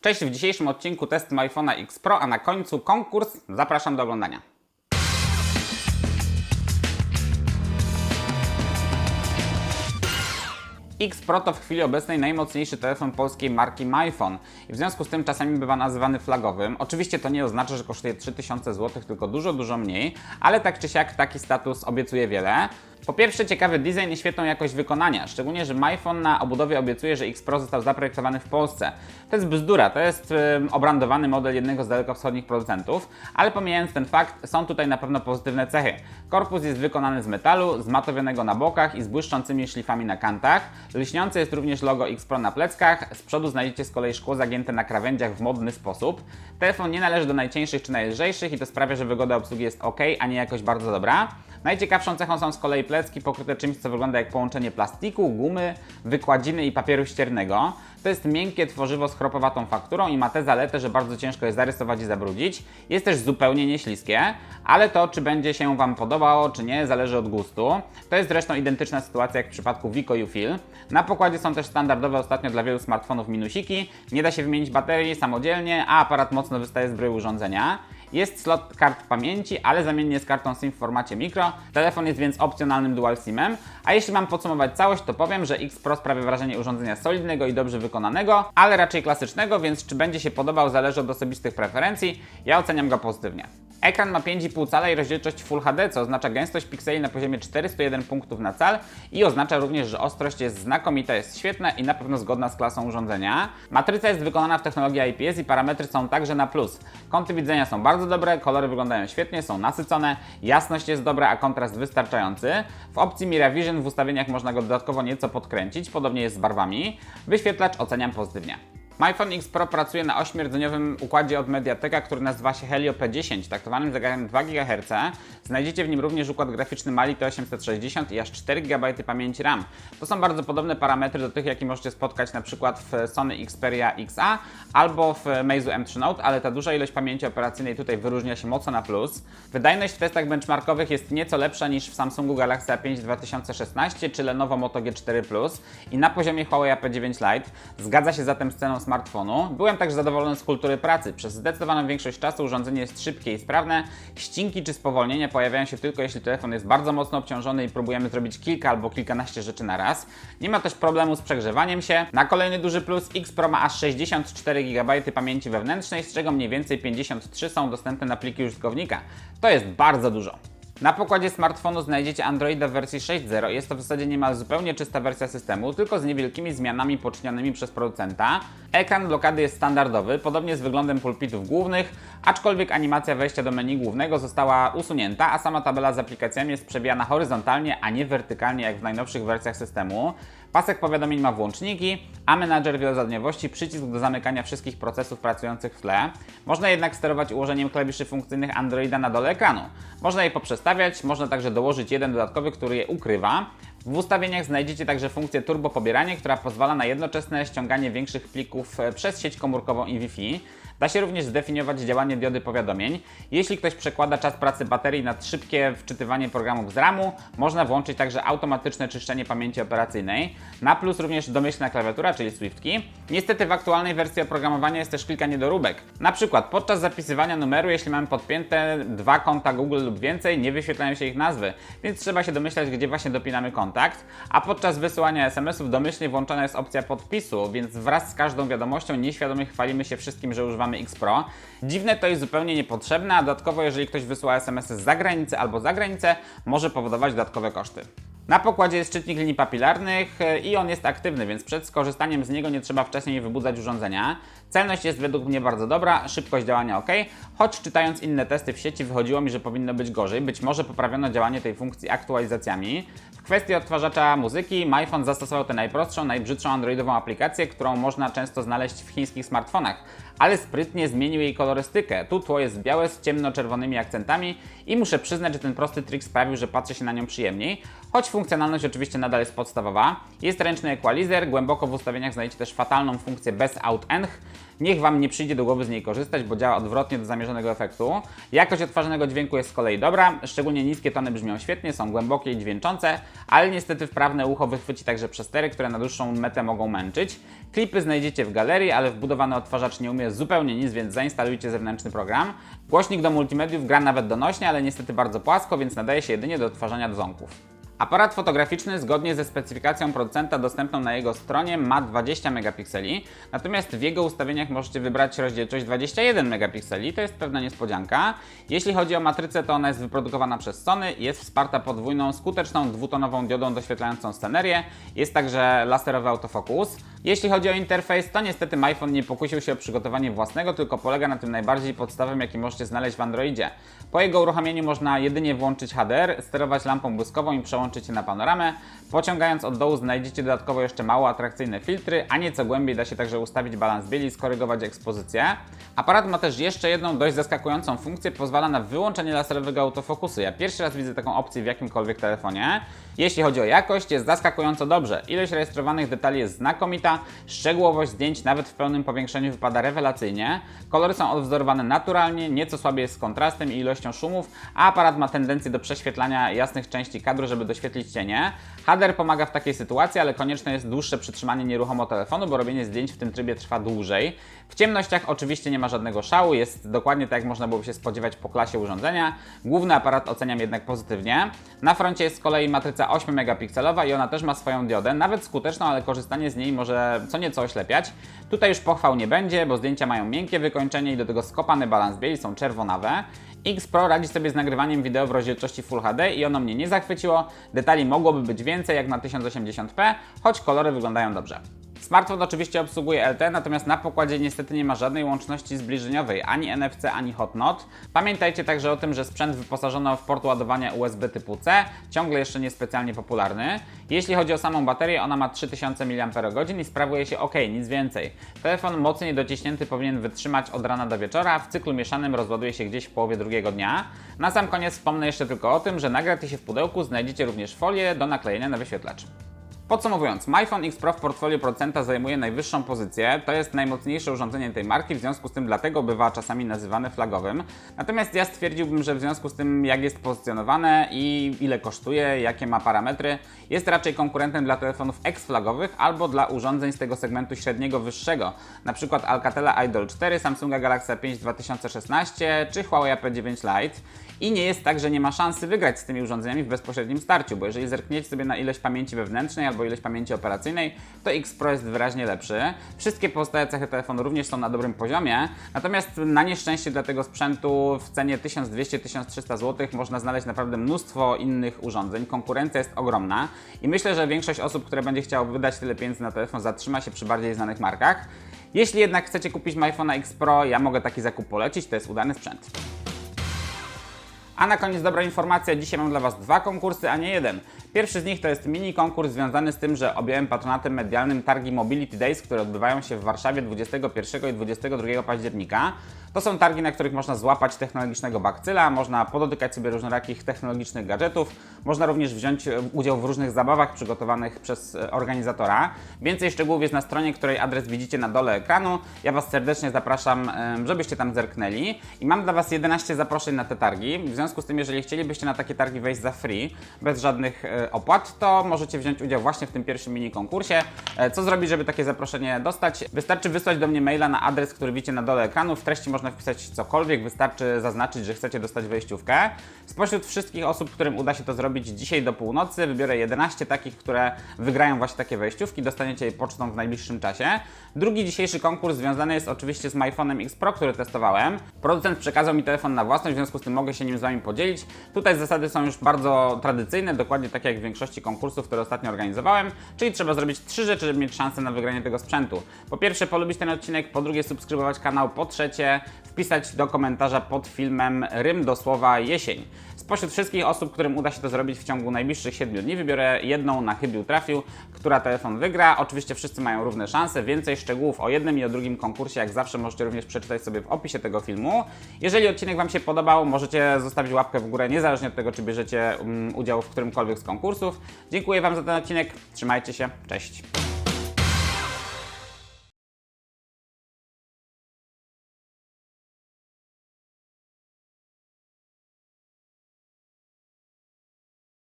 Cześć, w dzisiejszym odcinku test iPhone'a X Pro, a na końcu konkurs. Zapraszam do oglądania. X Pro to w chwili obecnej najmocniejszy telefon polskiej marki MyPhone i w związku z tym czasami bywa nazywany flagowym. Oczywiście to nie oznacza, że kosztuje 3000 zł, tylko dużo, dużo mniej, ale tak czy siak taki status obiecuje wiele. Po pierwsze ciekawy design i świetną jakość wykonania, szczególnie, że MyPhone na obudowie obiecuje, że X Pro został zaprojektowany w Polsce. To jest bzdura, to jest ym, obrandowany model jednego z dalekowschodnich producentów, ale pomijając ten fakt, są tutaj na pewno pozytywne cechy. Korpus jest wykonany z metalu, zmatowionego na bokach i z błyszczącymi szlifami na kantach. Lśniące jest również logo X Pro na pleckach, z przodu znajdziecie z kolei szkło zagięte na krawędziach w modny sposób. Telefon nie należy do najcieńszych czy najlżejszych i to sprawia, że wygoda obsługi jest ok, a nie jakoś bardzo dobra. Najciekawszą cechą są z kolei plecki pokryte czymś, co wygląda jak połączenie plastiku, gumy, wykładziny i papieru ściernego. To jest miękkie tworzywo z chropowatą fakturą i ma tę zaletę, że bardzo ciężko je zarysować i zabrudzić. Jest też zupełnie nieśliskie, ale to, czy będzie się Wam podobało, czy nie, zależy od gustu. To jest zresztą identyczna sytuacja jak w przypadku Vico U-Feel. Na pokładzie są też standardowe ostatnio dla wielu smartfonów minusiki. Nie da się wymienić baterii samodzielnie, a aparat mocno wystaje z bryły urządzenia. Jest slot kart pamięci, ale zamiennie z kartą SIM w formacie mikro. Telefon jest więc opcjonalnym dual SIM-em. A jeśli mam podsumować całość, to powiem, że X Pro sprawia wrażenie urządzenia solidnego i dobrze wykonanego, ale raczej klasycznego, więc czy będzie się podobał zależy od osobistych preferencji. Ja oceniam go pozytywnie. Ekran ma 5,5 cala i rozdzielczość Full HD, co oznacza gęstość pikseli na poziomie 401 punktów na cal i oznacza również, że ostrość jest znakomita, jest świetna i na pewno zgodna z klasą urządzenia. Matryca jest wykonana w technologii IPS i parametry są także na plus. Kąty widzenia są bardzo dobre, kolory wyglądają świetnie, są nasycone, jasność jest dobra, a kontrast wystarczający. W opcji Miravision w ustawieniach można go dodatkowo nieco podkręcić, podobnie jest z barwami. Wyświetlacz oceniam pozytywnie. MyPhone X Pro pracuje na 8-rdzeniowym układzie od Mediateka, który nazywa się Helio P10, taktowanym zegarem 2 GHz. Znajdziecie w nim również układ graficzny Mali T860 i aż 4 GB pamięci RAM. To są bardzo podobne parametry do tych, jakie możecie spotkać przykład w Sony Xperia XA albo w Meizu M3 Note, ale ta duża ilość pamięci operacyjnej tutaj wyróżnia się mocno na plus. Wydajność w testach benchmarkowych jest nieco lepsza niż w Samsungu Galaxy A5 2016 czy Lenovo Moto G4 Plus i na poziomie Huawei P9 Lite. Zgadza się zatem z ceną smartfonu. Byłem także zadowolony z kultury pracy. Przez zdecydowaną większość czasu urządzenie jest szybkie i sprawne. Ścinki czy spowolnienia pojawiają się tylko jeśli telefon jest bardzo mocno obciążony i próbujemy zrobić kilka albo kilkanaście rzeczy na raz. Nie ma też problemu z przegrzewaniem się. Na kolejny duży plus X Pro ma aż 64 GB pamięci wewnętrznej, z czego mniej więcej 53 są dostępne na pliki użytkownika. To jest bardzo dużo. Na pokładzie smartfonu znajdziecie Androida w wersji 6.0. Jest to w zasadzie niemal zupełnie czysta wersja systemu, tylko z niewielkimi zmianami poczynionymi przez producenta. Ekran blokady jest standardowy, podobnie z wyglądem pulpitów głównych, aczkolwiek animacja wejścia do menu głównego została usunięta, a sama tabela z aplikacjami jest przewijana horyzontalnie, a nie wertykalnie jak w najnowszych wersjach systemu. Pasek powiadomień ma włączniki, a menadżer wielozadaniowości przycisk do zamykania wszystkich procesów pracujących w tle. Można jednak sterować ułożeniem klawiszy funkcyjnych Androida na dole ekranu. Można je poprzestawiać, można także dołożyć jeden dodatkowy, który je ukrywa. W ustawieniach znajdziecie także funkcję turbo pobieranie, która pozwala na jednoczesne ściąganie większych plików e, przez sieć komórkową i Wi-Fi. Da się również zdefiniować działanie diody powiadomień. Jeśli ktoś przekłada czas pracy baterii nad szybkie wczytywanie programów z RAMu, można włączyć także automatyczne czyszczenie pamięci operacyjnej. Na plus również domyślna klawiatura, czyli SwiftKey. Niestety w aktualnej wersji oprogramowania jest też kilka niedoróbek. Na przykład podczas zapisywania numeru, jeśli mamy podpięte dwa konta Google lub więcej, nie wyświetlają się ich nazwy, więc trzeba się domyślać, gdzie właśnie dopinamy kontakt. A podczas wysyłania SMS-ów domyślnie włączona jest opcja podpisu, więc wraz z każdą wiadomością nieświadomie chwalimy się wszystkim, że używamy X Pro. Dziwne to jest zupełnie niepotrzebne, a dodatkowo jeżeli ktoś wysyła SMS-y z zagranicy albo za granicę, może powodować dodatkowe koszty. Na pokładzie jest czytnik linii papilarnych e, i on jest aktywny, więc przed skorzystaniem z niego nie trzeba wcześniej wybudzać urządzenia. Celność jest według mnie bardzo dobra, szybkość działania ok, choć czytając inne testy w sieci wychodziło mi, że powinno być gorzej. Być może poprawiono działanie tej funkcji aktualizacjami. W kwestii odtwarzacza muzyki, MyPhone zastosował tę najprostszą, najbrzydszą androidową aplikację, którą można często znaleźć w chińskich smartfonach, ale sprytnie zmienił jej kolorystykę. Tu tło jest białe z ciemno-czerwonymi akcentami i muszę przyznać, że ten prosty trik sprawił, że patrzy się na nią przyjemniej, choć funkcjonalność oczywiście nadal jest podstawowa. Jest ręczny equalizer, głęboko w ustawieniach znajdziecie też fatalną funkcję bez out ench. Niech Wam nie przyjdzie do głowy z niej korzystać, bo działa odwrotnie do zamierzonego efektu. Jakość odtwarzanego dźwięku jest z kolei dobra, szczególnie niskie tony brzmią świetnie, są głębokie i dźwięczące, ale niestety wprawne ucho wychwyci także przestery, które na dłuższą metę mogą męczyć. Klipy znajdziecie w galerii, ale wbudowany odtwarzacz nie umie zupełnie nic, więc zainstalujcie zewnętrzny program. Głośnik do multimediów gra nawet donośnie, ale niestety bardzo płasko, więc nadaje się jedynie do odtwarzania dzwonków. Aparat fotograficzny zgodnie ze specyfikacją producenta dostępną na jego stronie ma 20 megapikseli, natomiast w jego ustawieniach możecie wybrać rozdzielczość 21 megapikseli, to jest pewna niespodzianka. Jeśli chodzi o matrycę, to ona jest wyprodukowana przez Sony, jest wsparta podwójną, skuteczną dwutonową diodą doświetlającą scenerię, jest także laserowy autofokus. Jeśli chodzi o interfejs, to niestety iPhone nie pokusił się o przygotowanie własnego, tylko polega na tym najbardziej podstawowym, jaki możecie znaleźć w Androidzie. Po jego uruchomieniu można jedynie włączyć HDR, sterować lampą błyskową i przełączyć się na panoramę. Pociągając od dołu znajdziecie dodatkowo jeszcze mało atrakcyjne filtry, a nieco głębiej da się także ustawić balans bieli, skorygować ekspozycję. Aparat ma też jeszcze jedną dość zaskakującą funkcję, pozwala na wyłączenie laserowego autofokusu. Ja pierwszy raz widzę taką opcję w jakimkolwiek telefonie. Jeśli chodzi o jakość, jest zaskakująco dobrze. Ilość rejestrowanych detali jest znakomita, szczegółowość zdjęć nawet w pełnym powiększeniu wypada rewelacyjnie. Kolory są odwzorowane naturalnie, nieco słabiej jest z kontrastem i ilością szumów, a aparat ma tendencję do prześwietlania jasnych części kadru, żeby doświetlić cienie. HDR pomaga w takiej sytuacji, ale konieczne jest dłuższe przytrzymanie nieruchomo telefonu, bo robienie zdjęć w tym trybie trwa dłużej. W ciemnościach oczywiście nie ma żadnego szału, jest dokładnie tak jak można było się spodziewać po klasie urządzenia. Główny aparat oceniam jednak pozytywnie. Na froncie jest z kolei matryca 8 megapikselowa i ona też ma swoją diodę, nawet skuteczną, ale korzystanie z niej może co nieco oślepiać. Tutaj już pochwał nie będzie, bo zdjęcia mają miękkie wykończenie i do tego skopany balans bieli są czerwonawe. X Pro radzi sobie z nagrywaniem wideo w rozdzielczości Full HD i ono mnie nie zachwyciło. Detali mogłoby być więcej jak na 1080p, choć kolory wyglądają dobrze. Smartfon oczywiście obsługuje LTE, natomiast na pokładzie niestety nie ma żadnej łączności zbliżeniowej, ani NFC, ani HotNot. Pamiętajcie także o tym, że sprzęt wyposażono w port ładowania USB typu C, ciągle jeszcze niespecjalnie popularny. Jeśli chodzi o samą baterię, ona ma 3000 mAh i sprawuje się ok, nic więcej. Telefon mocniej dociśnięty powinien wytrzymać od rana do wieczora, w cyklu mieszanym rozładuje się gdzieś w połowie drugiego dnia. Na sam koniec wspomnę jeszcze tylko o tym, że na gratysie w pudełku znajdziecie również folię do naklejenia na wyświetlacz. Podsumowując, MyPhone X Pro w portfolio producenta zajmuje najwyższą pozycję. To jest najmocniejsze urządzenie tej marki, w związku z tym dlatego bywa czasami nazywane flagowym. Natomiast ja stwierdziłbym, że w związku z tym jak jest pozycjonowane i ile kosztuje, jakie ma parametry, jest raczej konkurentem dla telefonów ex-flagowych albo dla urządzeń z tego segmentu średniego wyższego, przykład Alcatela Idol 4, Samsunga Galaxy 5 2016 czy Huawei P9 Lite. I nie jest tak, że nie ma szansy wygrać z tymi urządzeniami w bezpośrednim starciu, bo jeżeli zerkniecie sobie na ilość pamięci wewnętrznej albo ilość pamięci operacyjnej, to X Pro jest wyraźnie lepszy. Wszystkie pozostałe cechy telefonu również są na dobrym poziomie, natomiast na nieszczęście dla tego sprzętu w cenie 1200-1300 zł można znaleźć naprawdę mnóstwo innych urządzeń. Konkurencja jest ogromna i myślę, że większość osób, które będzie chciało wydać tyle pieniędzy na telefon, zatrzyma się przy bardziej znanych markach. Jeśli jednak chcecie kupić iPhone X Pro, ja mogę taki zakup polecić, to jest udany sprzęt. A na koniec dobra informacja, dzisiaj mam dla Was dwa konkursy, a nie jeden. Pierwszy z nich to jest mini konkurs związany z tym, że objąłem patronatem medialnym targi Mobility Days, które odbywają się w Warszawie 21 i 22 października. To są targi, na których można złapać technologicznego bakcyla, można podotykać sobie różnorakich technologicznych gadżetów, można również wziąć e, udział w różnych zabawach przygotowanych przez e, organizatora. Więcej szczegółów jest na stronie, której adres widzicie na dole ekranu. Ja Was serdecznie zapraszam, e, żebyście tam zerknęli. I mam dla Was 11 zaproszeń na te targi. W związku z tym, jeżeli chcielibyście na takie targi wejść za free, bez żadnych opłat, to możecie wziąć udział właśnie w tym pierwszym mini konkursie. Co zrobić, żeby takie zaproszenie dostać? Wystarczy wysłać do mnie maila na adres, który widzicie na dole ekranu. W treści można wpisać cokolwiek, wystarczy zaznaczyć, że chcecie dostać wejściówkę. Spośród wszystkich osób, którym uda się to zrobić dzisiaj do północy, wybiorę 11 takich, które wygrają właśnie takie wejściówki. Dostaniecie je pocztą w najbliższym czasie. Drugi dzisiejszy konkurs związany jest oczywiście z iPhone'em X Pro, który testowałem. Producent przekazał mi telefon na własność, w związku z tym mogę się nim z Wami podzielić. Tutaj zasady są już bardzo tradycyjne, dokładnie takie jak w większości konkursów, które ostatnio organizowałem, czyli trzeba zrobić trzy rzeczy, żeby mieć szansę na wygranie tego sprzętu. Po pierwsze, polubić ten odcinek, po drugie, subskrybować kanał, po trzecie, wpisać do komentarza pod filmem rym do słowa jesień. Spośród wszystkich osób, którym uda się to zrobić w ciągu najbliższych 7 dni, wybiorę jedną na chybił trafił, która telefon wygra. Oczywiście wszyscy mają równe szanse. Więcej szczegółów o jednym i o drugim konkursie, jak zawsze, możecie również przeczytać sobie w opisie tego filmu. Jeżeli odcinek Wam się podobał, możecie zostawić łapkę w górę, niezależnie od tego, czy bierzecie um, udział w którymkolwiek z konkursów konkursów. Dziękuję Wam za ten odcinek, trzymajcie się, cześć!